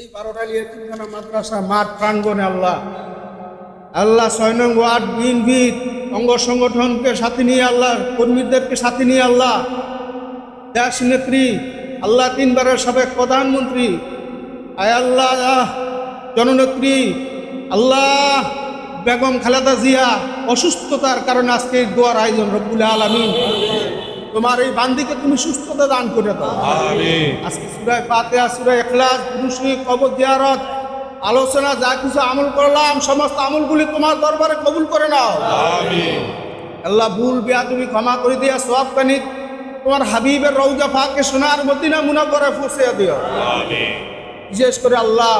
এই বারোটালি এতিমখানা মাদ্রাসা, মাঠ প্রাঙ্গনে আল্লাহ। আল্লাহ ছয় নং ওয়ার্ড বিএনপি অঙ্গ সংগঠনকে সাথে নিয়ে আল্লাহ, কর্মীদেরকে সাথে নিয়ে আল্লাহ। দেশ নেত্রী, আল্লাহ তিনবারের সাবেক প্রধানমন্ত্রী। আয় আল্লাহ জননেত্রী, আল্লাহ, বেগম খালেদা জিয়া, অসুস্থতার কারণে আজকে এই দোয়ার আয়োজন রব্বুল আলমিন। তোমার এই বান্দিকে তুমি সুস্থতা দান করে দাও। আজকে সুরায় পাতেয়া সুরায় এখলাস দুরুশি কবর জিয়ারত আলোচনা যা কিছু আমল করলাম সমস্ত আমলগুলি তোমার দরবারে কবুল করে নাও। আল্লাহ ভুল বিয়া তুমি ক্ষমা করে দিয়া সব কানি তোমার হাবিবের রৌজা ফাঁকে সোনার মদিনা মুনা করে ফুসে দিও বিশেষ করে আল্লাহ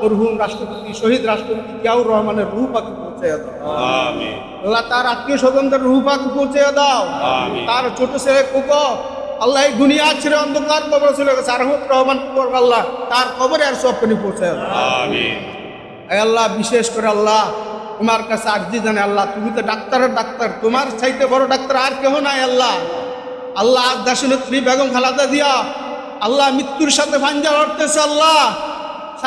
মরহুম রাষ্ট্রপতি শহীদ রাষ্ট্রপতি জিয়াউর রহমানের রূহ পাখি পৌঁছে দাও। আল্লাহ তার আত্মীয় স্বজনদের রূহ পাখি পৌঁছে দাও। তার ছোট ছেলে কুকো আল্লাহ এই দুনিয়া ছেড়ে অন্ধকার কবর ছিল সারহত রহমান কুকর আল্লাহ তার কবরে আর সব কানি পৌঁছে দাও। আল্লাহ বিশেষ করে আল্লাহ তোমার কাছে আর্জি জানে আল্লাহ তুমি তো ডাক্তারের ডাক্তার তোমার চাইতে বড় ডাক্তার আর কেহ নাই আল্লাহ। আল্লাহ আদাসনেত্রী বেগম খালাদা দিয়া। আল্লাহ মৃত্যুর সাথে ভাঞ্জা লড়তেছে আল্লাহ।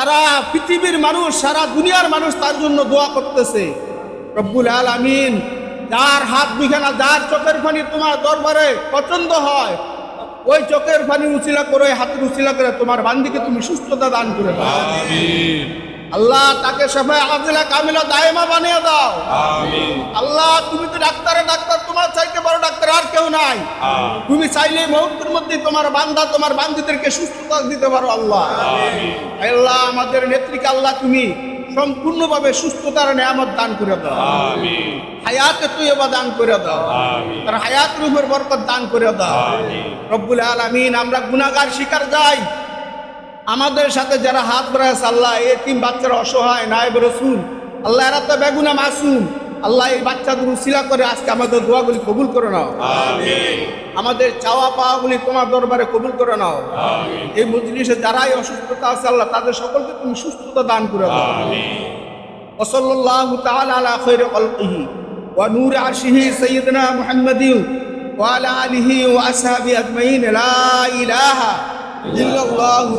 সারা পৃথিবীর মানুষ সারা দুনিয়ার মানুষ তার জন্য দোয়া করতেছে। রব্বুল আল আমিন যার হাত বিঘানা যার চোখের পানি তোমার দরবারে পছন্দ হয় ওই চোখের পানি উচিলা করে ওই হাতের উচিলা করে তোমার বান্দিকে তুমি সুস্থতা দান করে দাও। আল্লাহ তাকে সবাই আদিলা কামিলা দায়মা বানিয়ে দাও। আল্লাহ তুমি তো ডাক্তারের ডাক্তার তোমার চাইতে বড় ডাক্তার আর কেউ নাই। তুমি চাইলে মুহূর্তের মধ্যে তোমার বান্দা তোমার বান্দিদেরকে সুস্থতা দিতে পারো আল্লাহ। আল্লাহ আমাদের নেত্রীকে আল্লাহ তুমি সম্পূর্ণভাবে সুস্থতার নিয়ামত দান করে দাও। হায়াতে তুই এবার দান করে দাও। তার হায়াত উপর বরকত দান করে দাও। রব্বুল আলামিন আমরা গুনাহগার শিকার যাই। আমাদের সাথে যারা হাত বাড়ায় আল্লাহ এ তিন বাচ্চারা অসহায় নায়েব রসুল আল্লাহ এরা তো বেগুনা মাসুম। আল্লাহ এই বাচ্চাদের উশিলা করে আজকে আমাদের দোয়াগুলি কবুল করে নাও। আমাদের চাওয়া পাওয়াগুলি তোমার দরবারে কবুল করে নাও। এই মজলিসে যারাই অসুস্থতা আছে আল্লাহ তাদের সকলকে তুমি সুস্থতা দান করে দাও। ওসল্লাহু তাআলা আলা খায়রি খালকিহি ওয়া নূরি আরশিহি সাইয়্যিদিনা মুহাম্মাদিন ওয়া আলা আলিহি ওয়া আসহাবিহি আজমাইন। লা ইলাহা ইল্লাল্লাহু